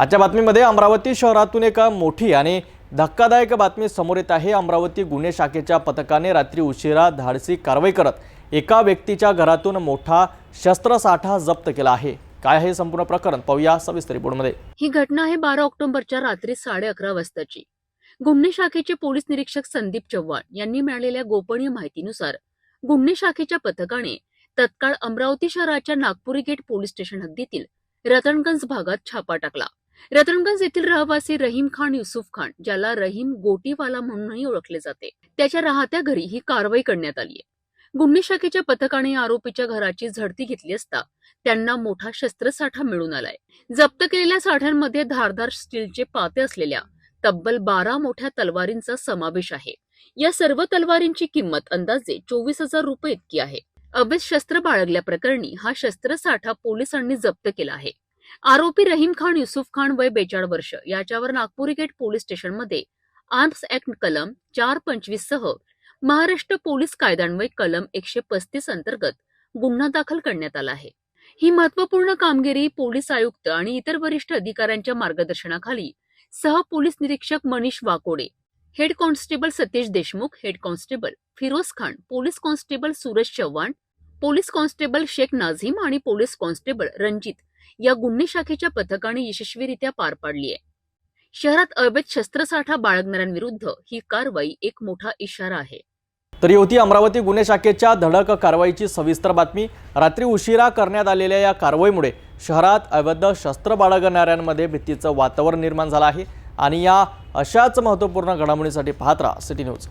आजच्या बातमीमध्ये अमरावती शहरातून एका मोठी आणि धक्कादायक बातमी समोर येत आहे. अमरावती गुन्हे शाखेच्या पथकाने रात्री उशिरा धाडसी कारवाई करत एका व्यक्तीच्या घरातून मोठा शस्त्रसाठा जप्त केला आहे. काय आहे संपूर्ण प्रकरण पाहूया सविस्तर रिपोर्टमध्ये. ही घटना आहे बारा ऑक्टोबरच्या रात्री साडे अकरा वाजताची. गुन्हे शाखेचे पोलीस निरीक्षक संदीप चव्हाण यांनी मिळालेल्या गोपनीय माहितीनुसार गुन्हे शाखेच्या पथकाने तत्काळ अमरावती शहराच्या नागपुरी गेट पोलीस स्टेशन हद्दीतील रतनगंज भागात छापा टाकला. रतनगंज येथील रहिवासी रहीम खान युसुफ खान ज्याला रहीम गोटीवाला म्हणूनही ओळखले जाते त्याच्या राहत्या घरी ही कारवाई करण्यात आली आहे. गुन्हे शाखेच्या पथकाने आरोपीच्या घराची झडती घेतली असता त्यांना मोठा शस्त्रसाठा मिळून आलाय. जप्त केलेल्या साठ्यांमध्ये धारदार स्टीलचे पाते असलेल्या तब्बल बारा मोठ्या तलवारींचा समावेश आहे. या सर्व तलवारींची किंमत अंदाजे चोवीस हजार रुपये इतकी आहे. अवैध शस्त्र बाळगल्याप्रकरणी हा शस्त्रसाठा पोलिसांनी जप्त केला आहे. आरोपी रहीम खान युसुफ खान वय बेचाळ वर्ष. याच्यावर नागपुरी गेट पोलीस स्टेशनमध्ये आर्म्स ऍक्ट कलम चार पंचवीस सह महाराष्ट्र पोलीस कायद्यान्वये कलम एकशे पस्तीस अंतर्गत गुन्हा दाखल करण्यात आला आहे. ही महत्त्वपूर्ण कामगिरी पोलीस आयुक्त आणि इतर वरिष्ठ अधिकाऱ्यांच्या मार्गदर्शनाखाली सह पोलीस निरीक्षक Manish Wakode head constable Satish Deshmukh head constable Firoz Khan police constable Suraj Chavan police constable Shaikh Nazim आणि पोलीस कॉन्स्टेबल रणजित या गुन्हे शाखेच्या पथकाने यशस्वीरित्या पार पाडली आहे. शहरात अवैध शस्त्रसाठा बाळगणाऱ्यांविरुद्ध ही कारवाई एक मोठा इशारा आहे. तर होती अमरावती गुन्हे शाखेच्या धडक कारवाईची सविस्तर बातमी रात्री उशिरा करण्यात आलेल्या या कारवाईमुळे शहरात अवैध शस्त्र बाळगणाऱ्यांमध्ये भीतीचं वातावरण निर्माण झालं आहे. आणि या अशाच महत्त्वपूर्ण घडामोडीसाठी पाहत राहा सिटी न्यूज.